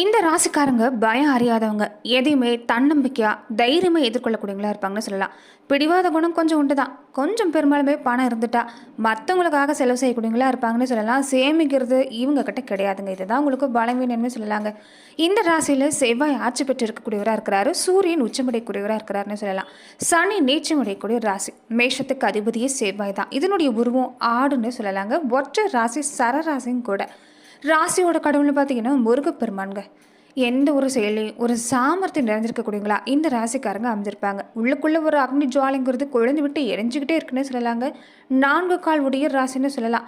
இந்த ராசிக்காரங்க பயம் அறியாதவங்க. எதையுமே தன்னம்பிக்கையாக தைரியமாக எதிர்கொள்ளக்கூடியவங்களா இருப்பாங்கன்னு சொல்லலாம். பிடிவாத குணம் கொஞ்சம் உண்டு தான் கொஞ்சம் பெரும்பாலுமே பணம் இருந்துட்டா மற்றவங்களுக்காக செலவு செய்யக்கூடியவங்களா இருப்பாங்கன்னு சொல்லலாம். சேமிக்கிறது இவங்க கிட்ட கிடையாதுங்க. இதுதான் உங்களுக்கு பலவீனம்னு சொல்லலாங்க. இந்த ராசியில் செவ்வாய் ஆட்சி பெற்று இருக்கக்கூடியவராக இருக்கிறாரு. சூரியன் உச்சமடையக்கூடியவராக இருக்கிறாருன்னு சொல்லலாம். சனி நீச்சமடையக்கூடிய ராசி. மேஷத்துக்கு அதிபதியே செவ்வாய் தான். இதனுடைய உருவம் ஆடுன்னு சொல்லலாங்க. ஒற்றை ராசி சரராசியும் கூட. ராசியோட கடவுள்னு பார்த்தீங்கன்னா முருகப்பெருமானுங்க. எந்த ஒரு செயலையும் ஒரு சாமர்த்தியம் நிறைஞ்சிருக்கக்கூடியவங்களா இந்த ராசிக்காரங்க அமைஞ்சிருப்பாங்க. உள்ளுக்குள்ளே ஒரு அக்னி ஜுவாலைங்கிறது குழந்தை விட்டு எரிஞ்சுக்கிட்டே இருக்குன்னு சொல்லலாங்க. நான்கு கால் உடைய ராசின்னு சொல்லலாம்.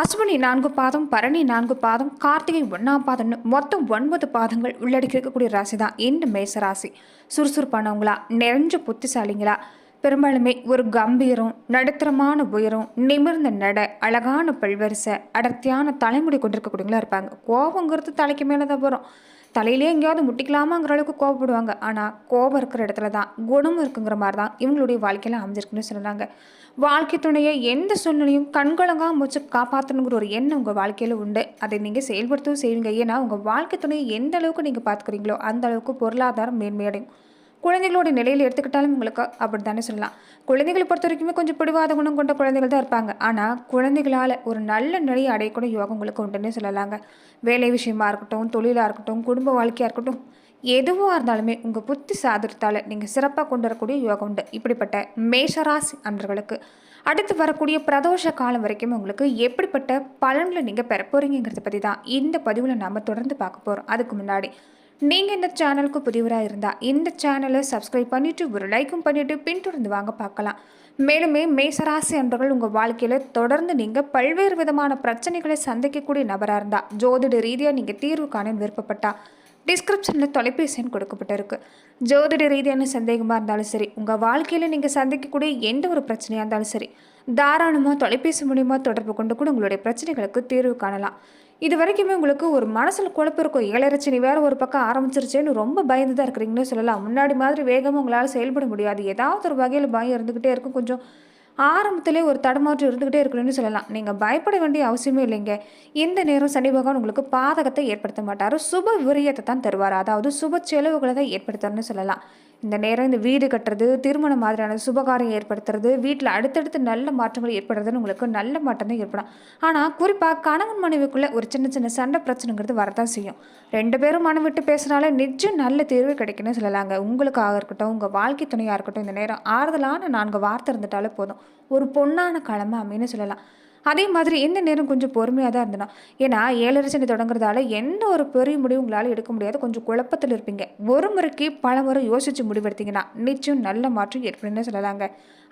அஸ்வினி நான்கு பாதம் பரணி நான்கு பாதம் கார்த்திகை ஒன்றாம் பாதம்னு மொத்தம் ஒன்பது பாதங்கள் உள்ளடக்கி இருக்கக்கூடிய ராசி தான் இந்த மேச ராசி. சுறுசுறுப்பானவங்களா நிறைஞ்ச புத்திசாலிங்களா பெரும்பாலுமே ஒரு கம்பீரம் நடுத்தரமான உயரம் நிமிர்ந்த நட அழகான பல்வரிசை அடர்த்தியான தலைமுடி கொண்டிருக்கக்கூடியவங்களா இருப்பாங்க. கோபங்கிறது தலைக்கு மேலே தான் வரும். தலையிலே எங்கேயாவது முட்டிக்கலாமாங்கிற அளவுக்கு கோபப்படுவாங்க. ஆனால் கோபம் இருக்கிற இடத்துல தான் குணம் இருக்குங்கிற மாதிரி தான் இவங்களுடைய வாழ்க்கையில் அமைஞ்சிருக்குன்னு சொல்கிறாங்க வாழ்க்கை துணையை எந்த சூழ்நிலையும் கண்கலங்காம வச்சு காப்பாற்றணுங்கிற ஒரு எண்ணம் உங்கள் வாழ்க்கையில் உண்டு. அதை நீங்கள் செயல்படுத்தவும் செய்வீங்க. ஏன்னா உங்கள் வாழ்க்கை துணையை எந்த அளவுக்கு நீங்கள் பார்த்துக்கிறீங்களோ அந்த அளவுக்கு பொருளாதாரம் மேன்மையடையும். குழந்தைகளோட நிலையில் எடுத்துக்கிட்டாலும் உங்களுக்கு அப்படி தானே சொல்லலாம். குழந்தைகளை பொறுத்த வரைக்குமே கொஞ்சம் பிடிவாத குணம் கொண்ட குழந்தைகள் தான் இருப்பாங்க. ஆனால் குழந்தைகளால் ஒரு நல்ல நிலையை அடையக்கூட யோகம் உங்களுக்கு உண்டுன்னே சொல்லலாங்க. வேலை விஷயமா இருக்கட்டும் தொழிலாக இருக்கட்டும் குடும்ப வாழ்க்கையாக இருக்கட்டும் எதுவாக இருந்தாலுமே உங்கள் புத்தி சாதத்தால் நீங்கள் சிறப்பாக கொண்டு வரக்கூடிய யோகம் உண்டு. இப்படிப்பட்ட மேஷராசி அன்றர்களுக்கு அடுத்து வரக்கூடிய பிரதோஷ காலம் வரைக்கும் உங்களுக்கு எப்படிப்பட்ட பலன்களை நீங்கள் பெற போகிறீங்கிறத பற்றி தான் இந்த பதிவில் நாம் தொடர்ந்து பார்க்க போகிறோம் அதுக்கு முன்னாடி நீங்கள் இந்த சேனலுக்கு புதியவராக இருந்தால் இந்த சேனலை சப்ஸ்கிரைப் பண்ணிவிட்டு ஒரு லைக்கும் பண்ணிவிட்டு பின்தொடர்ந்து வாங்க பார்க்கலாம். மேலுமே மேசராசி அன்பர்கள் உங்கள் வாழ்க்கையில் தொடர்ந்து நீங்கள் பல்வேறு விதமான பிரச்சனைகளை சந்திக்கக்கூடிய நபராக இருந்தால் ஜோதிட ரீதியாக நீங்கள் தீர்வு காண விருப்பப்பட்டால் டிஸ்கிரிப்ஷனில் தொலைபேசி எண் கொடுக்கப்பட்டிருக்கு. ஜோதிட ரீதியான சந்தேகமாக இருந்தாலும் சரி உங்கள் வாழ்க்கையில் நீங்கள் சந்திக்கக்கூடிய எந்த ஒரு பிரச்சனையாக இருந்தாலும் சரி தாராளமாக தொலைபேசி மூலியமாக தொடர்பு கொண்டு கூட உங்களுடைய பிரச்சனைகளுக்கு தீர்வு காணலாம். இது வரைக்குமே உங்களுக்கு ஒரு மனசில் குழப்பம் இருக்கும். இளரச்சி நீ வேறு ஒரு பக்கம் ஆரம்பிச்சிருச்சேன்னு ரொம்ப பயந்து தான் இருக்கிறீங்கன்னு சொல்லலாம். முன்னாடி மாதிரி வேகமாக உங்களால் செயல்பட முடியாது. ஏதாவது ஒரு வகையில் பயம் இருந்துக்கிட்டே இருக்கும். கொஞ்சம் ஆரம்பத்திலே ஒரு தடுமாற்றம் இருந்துக்கிட்டே இருக்கணும்னு சொல்லலாம். நீங்கள் பயப்பட வேண்டிய அவசியமே இல்லைங்க. இந்த நேரம் சனி பகவான் உங்களுக்கு பாதகத்தை ஏற்படுத்த மாட்டார். சுப விரயத்தை தான் தருவார். அதாவது சுப செலவுகளை தான் ஏற்படுத்தார்னு சொல்லலாம். இந்த நேரம் இந்த வீடு கட்டுறது திருமணம் மாதிரியான சுபகாரியம் ஏற்படுத்துறது வீட்டில் அடுத்தடுத்து நல்ல மாற்றங்கள் ஏற்படுறதுன்னு உங்களுக்கு நல்ல மாற்றம் தான் ஏற்படும். ஆனால் குறிப்பாக கணவன் மனைவிக்குள்ளே ஒரு சின்ன சின்ன சண்டை பிரச்சனைங்கிறது வரதான் செய்யும். ரெண்டு பேரும் மனம் விட்டு பேசுனாலே நிச்சயம் நல்ல தீர்வு கிடைக்குன்னு சொல்லலாங்க. உங்களுக்காக இருக்கட்டும் உங்கள் வாழ்க்கை துணையாக இருக்கட்டும் இந்த நேரம் ஆறுதலான நான்கு வார்த்தை இருந்துட்டாலே போதும். ஒரு பொண்ணான கிழமை அப்படின்னு சொல்லலாம். அதே மாதிரி எந்த நேரம் கொஞ்சம் பொறுமையாக தான் இருந்தனா ஏன்னா ஏழரை சனி தொடங்குறதால எந்த ஒரு பெரிய முடிவு உங்களால் எடுக்க முடியாது. கொஞ்சம் குழப்பத்தில் இருப்பீங்க. ஒரு முறைக்கு பல முறை யோசித்து முடிவெடுத்தீங்கன்னா நிச்சயம் நல்ல மாற்றம் ஏற்படுன்னு சொல்லலாங்க.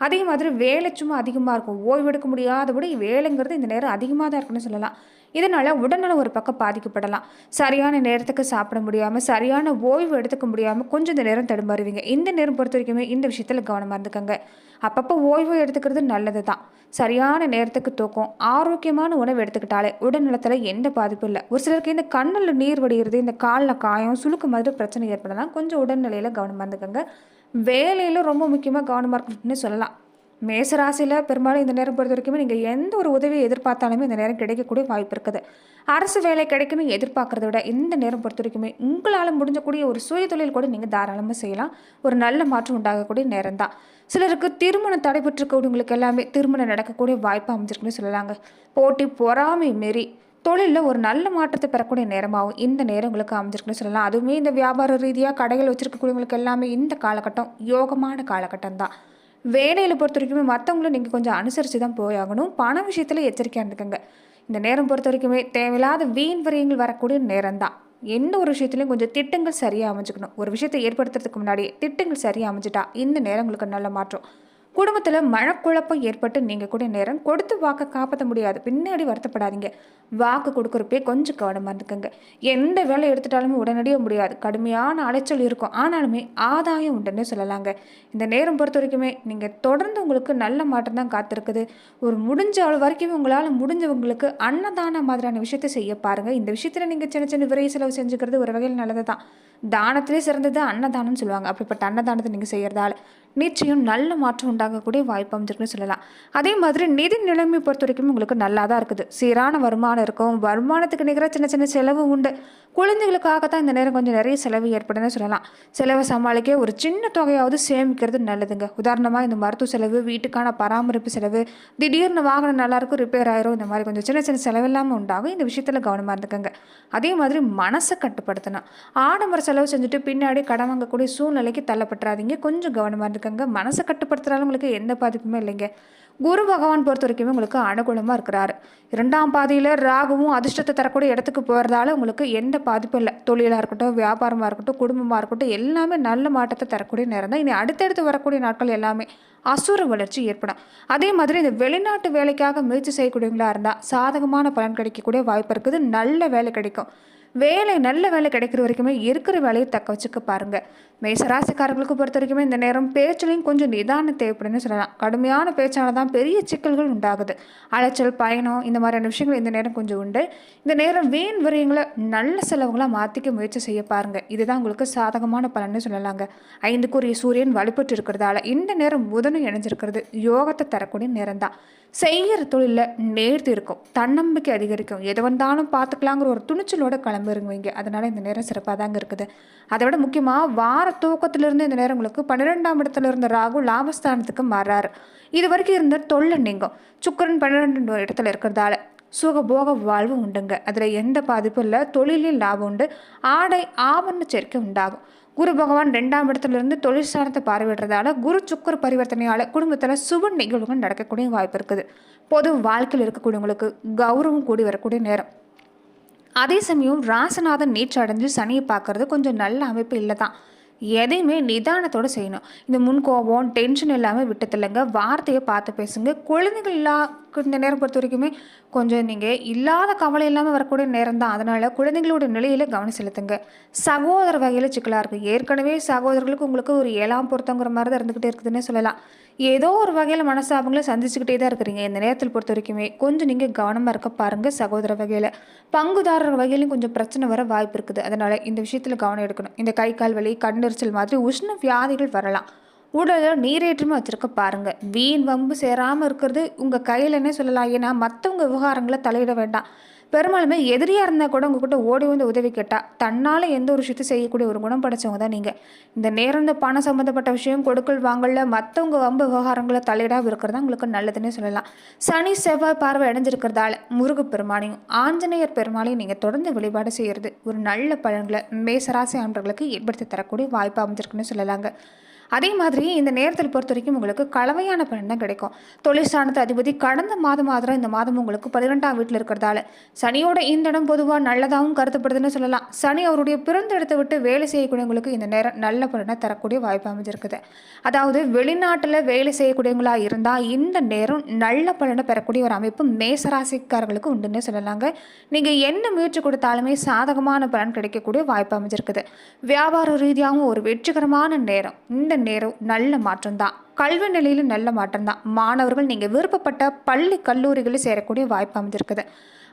அதே மாதிரி வேலை சும்மா அதிகமாக இருக்கும். ஓய்வு எடுக்க முடியாதபடி வேலைங்கிறது இந்த நேரம் அதிகமாக தான் இருக்குன்னு சொல்லலாம். இதனால் உடல்நலம் ஒரு பக்கம் பாதிக்கப்படலாம். சரியான நேரத்துக்கு சாப்பிட முடியாமல் சரியான ஓய்வு எடுத்துக்க முடியாமல் கொஞ்சம் இந்த நேரம் தடுமாறுவீங்க இந்த நேரம் பொறுத்த வரைக்குமே இந்த விஷயத்தில் கவனமாக இருந்துக்கங்க. அப்பப்போ ஓய்வு எடுத்துக்கிறது நல்லது தான் சரியான நேரத்துக்கு தூக்கம் ஆரோக்கியமான உணவு எடுத்துக்கிட்டாலே உடல்நலத்தில் எந்த பாதிப்பும் இல்லை. ஒரு சிலருக்கு இந்த கண்ணில் நீர் வடிகிறது இந்த காலில் காயம் சுழுக்கு மாதிரி பிரச்சனை ஏற்படலாம். கொஞ்சம் உடல்நிலையில் கவனமாக இருந்துக்கோங்க. வேலையில் ரொம்ப முக்கியமாக கவனமாக இருக்கணும்னு சொல்லலாம். மேசராசியில் பெரும்பாலும் இந்த நேரம் பொறுத்த வரைக்குமே நீங்கள் எந்த ஒரு உதவியை எதிர்பார்த்தாலுமே இந்த நேரம் கிடைக்கக்கூடிய வாய்ப்பு இருக்குது. அரசு வேலை கிடைக்கணும் எதிர்பார்க்கறத விட இந்த நேரம் பொறுத்த வரைக்குமே உங்களால் முடிஞ்சக்கூடிய ஒரு சுய தொழில் கூட நீங்கள் தாராளமாக செய்யலாம். ஒரு நல்ல மாற்றம் உண்டாகக்கூடிய நேரம் தான் சிலருக்கு திருமணம் தடைபெற்றிருக்கவங்களுக்கு எல்லாமே திருமணம் நடக்கக்கூடிய வாய்ப்பு அமைஞ்சிருக்குன்னு சொல்லலாங்க. போட்டி பொறாமை மாரி தொழிலில் ஒரு நல்ல மாற்றத்தை பெறக்கூடிய நேரமாகவும் இந்த நேரம் உங்களுக்கு அமைஞ்சிருக்குன்னு சொல்லலாம். அதுவுமே இந்த வியாபார ரீதியாக கடைகள் வச்சுருக்கக்கூடியவங்களுக்கு எல்லாமே இந்த காலகட்டம் யோகமான காலகட்டம் தான். வேலையில் பொறுத்த வரைக்குமே மற்றவங்களும் நீங்கள் கொஞ்சம் அனுசரித்து தான் போயாகணும் பண விஷயத்தில் எச்சரிக்கையாக இருந்துக்கங்க. இந்த நேரம் பொறுத்த வரைக்குமே தேவையில்லாத வீண் விரயங்கள் வரக்கூடிய நேரம் தான். எந்த ஒரு விஷயத்துலையும் கொஞ்சம் திட்டங்கள் சரியாக அமைஞ்சுக்கணும். ஒரு விஷயத்தை ஏற்படுத்துறதுக்கு முன்னாடி திட்டங்கள் சரியாக அமைஞ்சிட்டா இந்த நேரங்களுக்கு நல்ல மாற்றம். குடும்பத்தில் மனக்குழப்பம் ஏற்பட்டு நீங்கள் கூட நேரம் கொடுத்து வாக்கை காப்பாற்ற முடியாது. பின்னாடி வருத்தப்படாதீங்க. வாக்கு கொடுக்குறப்பே கொஞ்சம் கவனமாக இருந்துக்கோங்க. எந்த வேலை எடுத்துட்டாலுமே உடனடியாக முடியாது. கடுமையான அலைச்சல் இருக்கும். ஆனாலுமே ஆதாயம் உண்டுன்னு சொல்லலாங்க. இந்த நேரம் பொறுத்த வரைக்குமே நீங்கள் தொடர்ந்து உங்களுக்கு நல்ல மாற்றம் தான் காத்திருக்குது. ஒரு முடிஞ்ச அளவு வரைக்கும் உங்களால் முடிஞ்சவங்களுக்கு அன்னதான மாதிரியான விஷயத்தை செய்ய பாருங்கள் இந்த விஷயத்தில் நீங்கள் சின்ன சின்ன விரை செலவு செஞ்சுக்கிறது ஒரு வகையில் நல்லது தான் தானத்திலே சிறந்தது அன்னதானம்னு சொல்லுவாங்க. அப்படிப்பட்ட அன்னதானத்தை நீங்கள் செய்கிறதால நிச்சயம் நல்ல மாற்றம் உண்டாகக்கூடிய வாய்ப்பு அமைஞ்சிருக்குன்னு சொல்லலாம். அதே மாதிரி நிதி நிலைமை பொறுத்த வரைக்கும் உங்களுக்கு நல்லா தான் இருக்குது. சீரான வருமானம் இருக்கும். வருமானத்துக்கு நிகர சின்ன சின்ன செலவு உண்டு. குழந்தைகளுக்காக தான் இந்த நேரம் கொஞ்சம் நிறைய செலவு ஏற்படுன்னு சொல்லலாம். செலவை சமாளிக்க ஒரு சின்ன தொகையாவது சேமிக்கிறது நல்லதுங்க. உதாரணமாக இந்த மருத்துவ செலவு வீட்டுக்கான பராமரிப்பு செலவு திடீர்னு வாகனம் நல்லாயிருக்கும் ரிப்பேர் ஆயிரும் இந்த மாதிரி கொஞ்சம் சின்ன சின்ன செலவு இல்லாமல் உண்டாகும். இந்த விஷயத்தில் கவனமாக இருந்துக்கங்க. அதே மாதிரி மனசை கட்டுப்படுத்தணும். ஆடம்பர செலவு செஞ்சுட்டு பின்னாடி கடன் வாங்கக்கூடிய சூழ்நிலைக்கு தள்ளப்பட்டுறாதீங்க. கொஞ்சம் கவனமாக இருந்துக்கங்க. மனசை கட்டுப்படுத்துறாலும் உங்களுக்கு எந்த பாதிப்புமே இல்லைங்க. குரு பகவான் பொறுத்த வரைக்குமே உங்களுக்கு அனுகூலமாக இருக்கிறாரு. இரண்டாம் பாதியில் ராகுவும் அதிர்ஷ்டத்தை தரக்கூடிய இடத்துக்கு போகிறதால உங்களுக்கு எந்த பாதிப்பும் இல்லை. தொழிலாக இருக்கட்டும் வியாபாரமாக இருக்கட்டும் குடும்பமாக இருக்கட்டும் எல்லாமே நல்ல மாற்றத்தை தரக்கூடிய நேரம் தான். இனி அடுத்தடுத்து வரக்கூடிய நாட்கள் எல்லாமே அசுர வளர்ச்சி ஏற்படும். அதே மாதிரி இந்த வெளிநாட்டு வேலைக்காக முயற்சி செய்யக்கூடியவங்களா இருந்தால் சாதகமான பலன் கிடைக்கக்கூடிய வாய்ப்பு இருக்குது. நல்ல வேலை கிடைக்கும். வேலை நல்ல வேலை கிடைக்கிற வரைக்குமே இருக்கிற வேலையை தக்க வச்சுக்க பாருங்க. மேசராசிக்காரர்களுக்கு பொறுத்த வரைக்குமே இந்த நேரம் பேச்சிலையும் கொஞ்சம் நிதானம் தேவைப்படுன்னு சொல்லலாம். கடுமையான பேச்சால தான் பெரிய சிக்கல்கள் உண்டாகுது. அலைச்சல் பயணம் இந்த மாதிரியான விஷயங்கள் இந்த நேரம் கொஞ்சம் உண்டு. இந்த நேரம் வீண் விரயங்களை நல்ல செலவுகளாக மாற்றிக்க முயற்சி செய்ய பாருங்க. இதுதான் உங்களுக்கு சாதகமான பலன்னு சொல்லலாங்க. ஐந்துக்குரிய சூரியன் வலுப்பட்டு இருக்கிறதால இந்த நேரம் புதனும் இணைஞ்சிருக்கிறது. யோகத்தை தரக்கூடிய நேரம் தான் செய்கிற தொழிலில் நேர்த்தி இருக்கும். தன்னம்பிக்கை அதிகரிக்கும். எது வந்தாலும் பார்த்துக்கலாங்கிற ஒரு துணிச்சலோட கிளம்பிருங்குவீங்க அதனால் இந்த நேரம் சிறப்பாக தாங்க இருக்குது. அதை விட முக்கியமாக வார தூக்கத்திலிருந்து இந்த நேரம் உங்களுக்கு பன்னிரெண்டாம் இடத்துல இருந்த ராகு லாபஸ்தானத்துக்கு மாறாரு. இது வரைக்கும் இருந்த தொல்லை நீங்கும். சுக்கரன் பன்னிரெண்டு இடத்துல இருக்கிறதால சுகபோக வாழ்வு உண்டுங்க. அதில் எந்த பாதிப்பும் இல்லை. தொழிலில் லாபம் உண்டு. ஆடை ஆபரண சேர்க்கை உண்டாகும். குரு பகவான் ரெண்டாம் இடத்துல இருந்து பார்வையிடுறதால குரு சுக்கர பரிவர்த்தனையால் குடும்பத்தில் சுப நிகழ்வுகள் நடக்கக்கூடிய வாய்ப்பு இருக்குது. பொது வாழ்க்கையில் இருக்கக்கூடியவங்களுக்கு கௌரவம் கூடி வரக்கூடிய நேரம். அதே சமயம் ராசநாதன் நீச்சு அடைஞ்சு சனியை பார்க்கறது கொஞ்சம் நல்ல அமைப்பு இல்லை தான் எதையுமே நிதானத்தோட செய்யணும். இந்த முன்கோபம் டென்ஷன் இல்லாமல் விட்டதில்லைங்க. வார்த்தையை பார்த்து பேசுங்க. குழந்தைகள் இல்லா இந்த நேரம் பொறுத்த வரைக்குமே கொஞ்சம் நீங்கள் இல்லாத கவலை இல்லாமல் வரக்கூடிய நேரம் தான் அதனால் குழந்தைங்களோட நிலையில் கவனம் செலுத்துங்க. சகோதர வகையில் சிக்கலாக இருக்குது ஏற்கனவே சகோதரர்களுக்கு உங்களுக்கு ஒரு ஏழாம் பொருத்தங்கிற மாதிரி தான் இருந்துக்கிட்டே இருக்குதுன்னே சொல்லலாம். ஏதோ ஒரு வகையில் மனசாபங்களை சந்திச்சுக்கிட்டே தான் இருக்கிறீங்க. இந்த நேரத்தில் பொறுத்த வரைக்குமே கொஞ்சம் நீங்கள் கவனமாக இருக்க பாருங்கள் சகோதர வகையில். பங்குதாரர் வகையிலும் கொஞ்சம் பிரச்சனை வர வாய்ப்பு இருக்குது. அதனால் இந்த விஷயத்தில் கவனம் எடுக்கணும். இந்த கை கால் வலி கண்ணெரிச்சல் மாதிரி உஷ்ண வியாதிகள் வரலாம். உடலில் நீரேற்றமாக வச்சுருக்க பாருங்கள் வீண் வம்பு சேராமல் இருக்கிறது உங்கள் கையிலன்னே சொல்லலாம்? ஏன்னா மற்றவங்க விவகாரங்களை தலையிட வேண்டாம். பெரும்பாலுமே எதிரியாக இருந்தால் கூட உங்ககிட்ட ஓடி வந்து உதவி கேட்டால் தன்னால் எந்த ஒரு விஷயத்தையும் செய்யக்கூடிய ஒரு குணம் படைச்சவங்க தான் நீங்கள் இந்த நேரம் இந்த பணம் சம்மந்தப்பட்ட விஷயம் கொடுக்கல் வாங்கல மற்றவங்க வம்பு விவகாரங்களை தலையிடாமல் இருக்கிறதா உங்களுக்கு நல்லதுன்னே சொல்லலாம். சனி செவ்வாய் பார்வை அடைஞ்சிருக்கிறதால முருக பெருமானையும் ஆஞ்சநேயர் பெருமாளையும் நீங்கள் தொடர்ந்து வழிபாடு செய்கிறது ஒரு நல்ல பழங்களை மேசராசி ஆண்டர்களுக்கு ஏற்படுத்தி தரக்கூடிய வாய்ப்பு அமைஞ்சிருக்குன்னு சொல்லலாங்க. அதே மாதிரி இந்த நேரத்தில் பொறுத்த வரைக்கும் உங்களுக்கு கலவையான பலன் தான் கிடைக்கும். தொழிற்சானத்து அதிபதி கடந்த மாதம் மாதிரி இந்த மாதம் உங்களுக்கு பன்னிரெண்டாம் வீட்டில் இருக்கிறதால. சனியோட இந்த இடம் பொதுவாக நல்லதாகவும் கருதப்படுதுன்னு சொல்லலாம். சனி அவருடைய பிறந்த இடத்தை விட்டு வேலை செய்யக்கூடியவங்களுக்கு இந்த நேரம் நல்ல பலனை தரக்கூடிய வாய்ப்பு அமைஞ்சிருக்குது. அதாவது வெளிநாட்டில் வேலை செய்யக்கூடியவங்களாக இருந்தால் இந்த நேரம் நல்ல பலனை பெறக்கூடிய ஒரு அமைப்பு மேசராசிக்காரர்களுக்கு உண்டுன்னு சொல்லலாங்க. நீங்கள் என்ன முயற்சி கொடுத்தாலுமே சாதகமான பலன் கிடைக்கக்கூடிய வாய்ப்பு அமைஞ்சிருக்குது. வியாபார ரீதியாகவும் ஒரு வெற்றிகரமான நேரம். இந்த நேரம் நல்ல மாற்றம்தான். கல்வி நிலையிலும் நல்ல மாற்றம் தான் மாணவர்கள் நீங்கள் விருப்பப்பட்ட பள்ளி கல்லூரிகளில் சேரக்கூடிய வாய்ப்பு அமைஞ்சிருக்குது.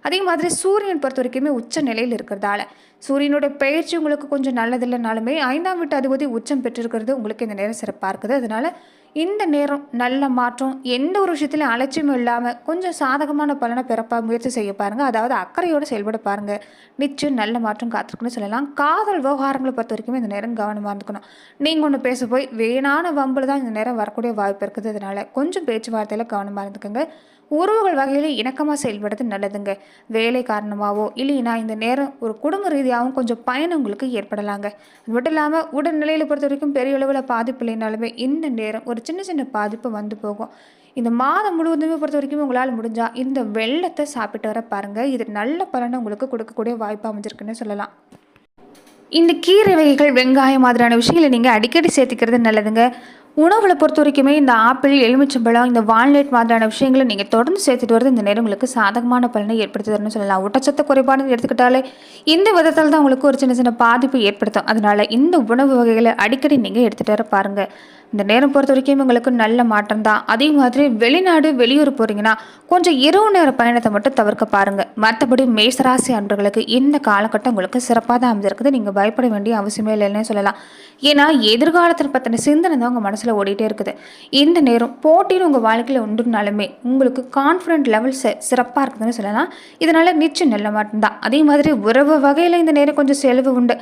அதே மாதிரி சூரியன் பொறுத்த வரைக்குமே உச்ச நிலையில் இருக்கிறதால சூரியனோட பயிற்சி உங்களுக்கு கொஞ்சம் நல்லதில்லைனாலுமே ஐந்தாம் வீட்டு அதிபதி உச்சம் பெற்றிருக்கிறது உங்களுக்கு இந்த நேரம் சிறப்பாக இருக்குது. அதனால இந்த நேரம் நல்ல மாற்றம் எந்த ஒரு விஷயத்துலையும் அலட்சியமும் இல்லாமல் கொஞ்சம் சாதகமான பலனை பிறப்பாக முயற்சி செய்ய பாருங்கள் அதாவது அக்கறையோடு செயல்பட பாருங்கள் நிச்சயம் நல்ல மாற்றம் காத்திருக்குன்னு சொல்லலாம். காதல் விவகாரங்களை பொறுத்த வரைக்கும் இந்த நேரம் கவனமாக இருந்துக்கணும். நீங்கள் ஒன்று பேச போய் வேணான வம்பில் தான் இந்த நேரம் வரக்கூடிய வாய்ப்பு இருக்குது. அதனால் கொஞ்சம் பேச்சுவார்த்தையில் கவனமாக இருந்துக்கோங்க. உறவுகள் வகையில் இணக்கமாக செயல்படுறது நல்லதுங்க. வேலை காரணமாகவோ இல்லைன்னா இந்த நேரம் ஒரு குடும்ப ரீதியாகவும் கொஞ்சம் பயணம் உங்களுக்கு ஏற்படலாங்க. அது மட்டும் இல்லாமல் உடல்நிலையில் பொறுத்த வரைக்கும் பெரிய அளவில் பாதிப்பு இல்லைனாலுமே இந்த நேரம் ஒரு சின்ன சின்ன பாதிப்பு வந்து போகும். இந்த மாதம் முழுவதுமே பொறுத்த வரைக்கும் உங்களால் முடிஞ்சால் இந்த வெள்ளத்தை சாப்பிட்டு வர பாருங்கள் இது நல்ல பலனை உங்களுக்கு கொடுக்கக்கூடிய வாய்ப்பு அமைஞ்சிருக்குன்னு சொல்லலாம். இந்த கீரை வகைகள் வெங்காயம் மாதிரியான விஷயங்களை நீங்கள் அடிக்கடி சேர்த்துக்கிறது நல்லதுங்க. உணவுகளை பொறுத்த வரைக்குமே இந்த ஆப்பிள் எலுமிச்சம்பழம் இந்த வால்நட் மாதிரியான விஷயங்களை நீங்கள் தொடர்ந்து சேர்த்துட்டு வரது இந்த நேரம் உங்களுக்கு சாதகமான பலனை ஏற்படுத்துதுன்னு சொல்லலாம். ஊட்டச்சத்து குறைபாடு எடுத்துக்கிட்டாலே இந்த விதத்தில் தான் உங்களுக்கு ஒரு சின்ன சின்ன பாதிப்பு ஏற்படுத்தும். அதனால் இந்த உணவு வகைகளை அடிக்கடி நீங்கள் எடுத்துகிட்டு வர பாருங்கள் இந்த நேரம் பொறுத்த வரைக்கும் உங்களுக்கு நல்ல மாற்றம் தான். அதே மாதிரி வெளிநாடு வெளியூர் போகிறீங்கன்னா கொஞ்சம் இரவு நேர பயணத்தை மட்டும் தவிர்க்க பாருங்கள் மற்றபடி மேசராசி அன்பர்களுக்கு இந்த காலகட்டம் உங்களுக்கு சிறப்பாக தான் அமைஞ்சிருக்குது. நீங்கள் பயப்பட வேண்டிய அவசியமே இல்லைன்னு சொல்லலாம். ஏன்னா எதிர்காலத்தில் பற்றின சிந்தனை தான் உங்கள் மனசு மனசில் ஓடிட்டே இருக்குது. இந்த நேரம் போட்டின்னு உங்கள் வாழ்க்கையில் உண்டுனாலுமே உங்களுக்கு கான்ஃபிடென்ட் லெவல்ஸ் சிறப்பாக இருக்குதுன்னு சொல்லலாம். இதனால் நிச்சயம் நல்ல மட்டும்தான் அதே மாதிரி உறவு வகையில் இந்த நேரம் கொஞ்சம் செலவு உண்டு.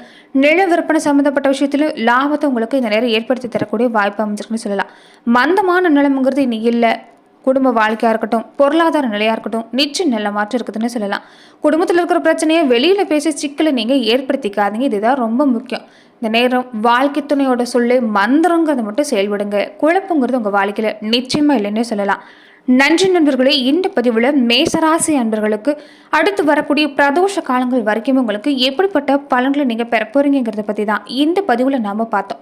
நில விற்பனை சம்மந்தப்பட்ட விஷயத்திலும் லாபத்தை உங்களுக்கு இந்த நேரம் ஏற்படுத்தி தரக்கூடிய வாய்ப்பு அமைஞ்சிருக்குன்னு சொல்லலாம். மந்தமான நிலமுங்கிறது இன்னைக்கு இல்லை. குடும்ப வாழ்க்கையாக இருக்கட்டும் பொருளாதார நிலையாக இருக்கட்டும் நிச்சயம் நல்ல மாற்றம் இருக்குதுன்னு சொல்லலாம். குடும்பத்தில் இருக்கிற பிரச்சனையை வெளியில் பேசி சிக்கலை நீங்கள் ஏற்படுத்திக்காதீங்க. இதுதான் ரொம்ப முக்கியம். இந்த நேரம் வாழ்க்கை துணையோட சொல்லி மந்திரங்கிறத மட்டும் செயல்படுங்க. குழப்பங்கிறது உங்கள் வாழ்க்கையில் நிச்சயமாக இல்லைன்னே சொல்லலாம். நன்றி நண்பர்களே இந்த பதிவில் மேசராசி அன்பர்களுக்கு அடுத்து வரக்கூடிய பிரதோஷ காலங்கள் வரைக்கும் உங்களுக்கு எப்படிப்பட்ட பலன்களை நீங்கள் பெற போகிறீங்கிறத பற்றி தான் இந்த பதிவில் நாம் பார்த்தோம்.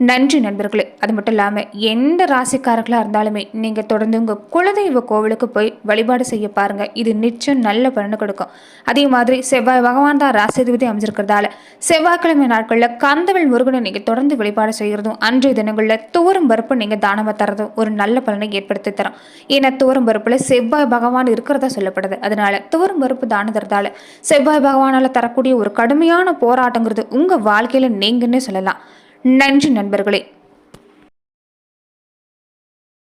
நன்றி நண்பர்களே. அது மட்டும் இல்லாமல் எந்த ராசிக்காரர்களாக இருந்தாலுமே நீங்கள் தொடர்ந்து உங்கள் குலதெய்வ கோவிலுக்கு போய் வழிபாடு செய்ய பாருங்கள் இது நிச்சயம் நல்ல பலனை கொடுக்கும். அதே மாதிரி செவ்வாய் பகவான் தான் ராசிதிபதி அமைஞ்சிருக்கிறதால செவ்வாய்க்கிழமை நாட்களில் கந்தவள் முருகனை நீங்கள் தொடர்ந்து வழிபாடு செய்கிறதும் அன்றைய தினங்களில் தூரம் பருப்பு நீங்கள் தானமாக தரதும் ஒரு நல்ல பலனை ஏற்படுத்தி தரும். ஏன்னா தூரம் பருப்பில் செவ்வாய் பகவான் இருக்கிறதா சொல்லப்படுது. அதனால தூரம் பருப்பு தானம் தரதால செவ்வாய் பகவானால் தரக்கூடிய ஒரு கடுமையான போராட்டங்கிறது உங்கள் வாழ்க்கையில் நீங்கன்னே சொல்லலாம். நன்றி நண்பர்களே.